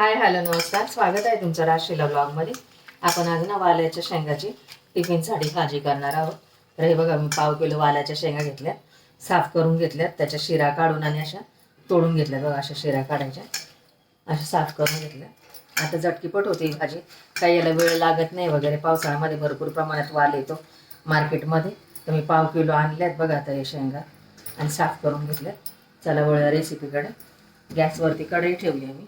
Hi hello नमस्कार. स्वागत आहे तुमचं राशीला ब्लॉगमध्ये. आपण आज ना वाल्याच्या शेंगाची टिफिनसाठी भाजी करणार आहोत. तर हे बघा मी पाव किलो वाल्याच्या शेंगा घेतल्या. साफ करून घेतल्यात. त्याच्या शिरा काढून आणि अशा तोडून घेतल्या बघा अशा शिरा काढायच्या. अशा साफ करून घेतल्या आता झटकीपट होते ही भाजी. काही याला वेळ लागत नाही वगैरे. पावसाळ्यामध्ये भरपूर प्रमाणात वाल येतो मार्केटमध्ये. तर मी पाव किलो आणल्यात बघा आता हे शेंगा. आणि साफ करून घेतल्यात. चला वळ रेसिपीकडे गॅसवरती कढई ठेवली आहे मी.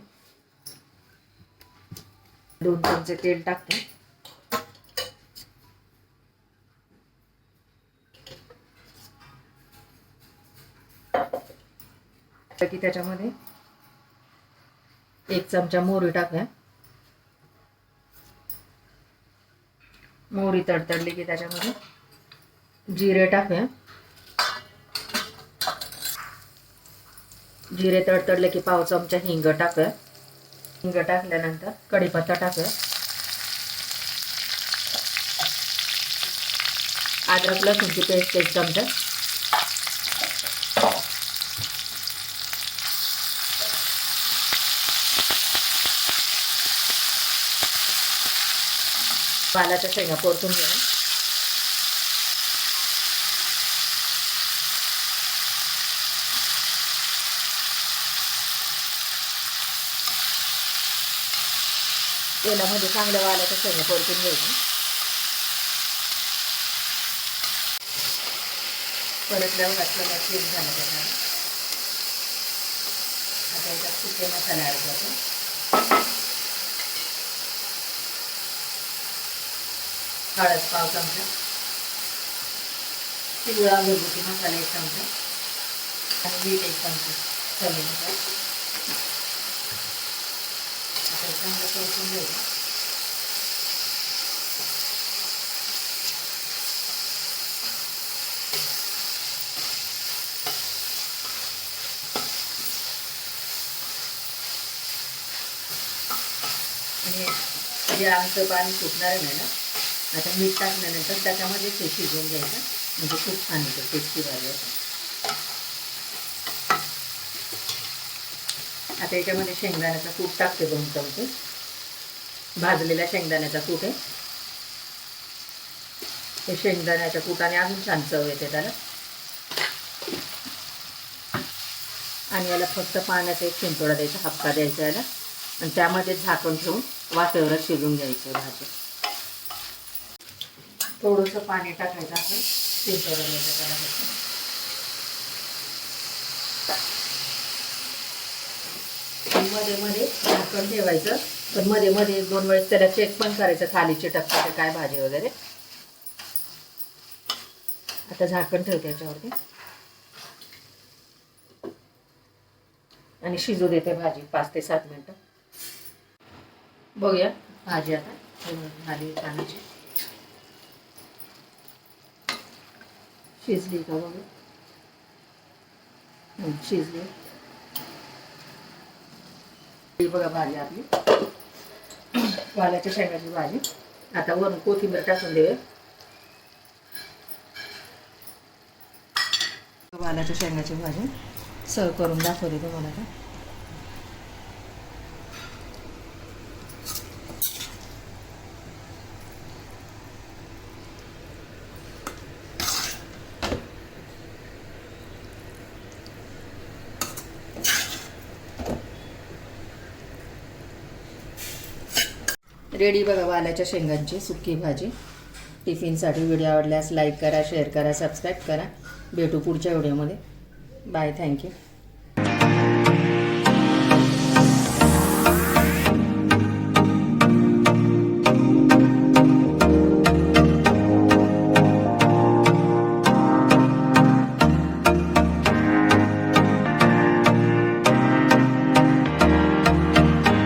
दोन चमचे तेल टाकते. की त्याच्यामध्ये एक चमचा मोहरी टाकूया. मोहरी तडतडली की त्याच्यामध्ये जिरे टाकूया. जिरे तडतडले की पाव चमचा हिंग टाकूया. हिंग टाकल्यानंतर कढीपत्ता टाकूया. अद्रक लसूणची पेस्ट एक चमचा. पालाच्या शेंगा परतून घ्या तेलामध्ये चांगलं वालायचं शेंगा परतून घ्यायचं परतल्यावर घातलं चेंज झालं त्याच्यात आता याच्यात सुके मसाले ॲड करतो. हळद पाव चमचा. पिवळा घरगुती मसाला एक चमचा. आणि मीठ एक चमचा. चवीनुसार. आता हे चांगलं परतून घ्यायचं आणि जे आमचं पाणी सुटणार आहे ना आता मीठ टाकल्यानंतर त्याच्यामध्ये ते शिजवून घ्यायचं. म्हणजे खूप छान येतं टेस्टी भाजी असं आता याच्यामध्ये शेंगदाण्याचा कूट टाकते दोन चमचे. भाजलेल्या शेंगदाण्याचा कूट आहे. हे शेंगदाण्याच्या कुटाने अजून छान चव येते त्याला. आणि याला फक्त पाण्याचा एक शिंतोडा द्यायचा हप्ता द्यायचा याला. आणि त्यामध्ये झाकण ठेवून वाफेवर शिजून घ्यायचं भाजी थोडंसं पाणी टाकायचं असं द्यायचं त्याला मध्ये मध्ये झाकण ठेवायचं. पण मध्ये मध्ये एक दोन वेळेस त्याला चेक पण करायचं खाली चिटकतं काय भाजी वगैरे. आता झाकण ठेवते याच्यावरती. आणि शिजू देते भाजी पाच ते सात मिनटं. बघूया भाजी आता झाली पाण्याची शिजली का बघू? शिजली. ही बघा भाजी आपली. वालाच्या शेंगाची भाजी. आता वरून कोथिंबीर टाकून देऊया. वालाच्या शेंगाची भाजी. सर्व करून दाखवते तुम्हाला आता. रेडी बघा वालाच्या शेंगांची सुकी भाजी. टिफिनसाठी व्हिडिओ आवडल्यास लाईक करा शेअर करा सबस्क्राईब करा. भेटू पुढच्या व्हिडिओमध्ये. Bye thank you.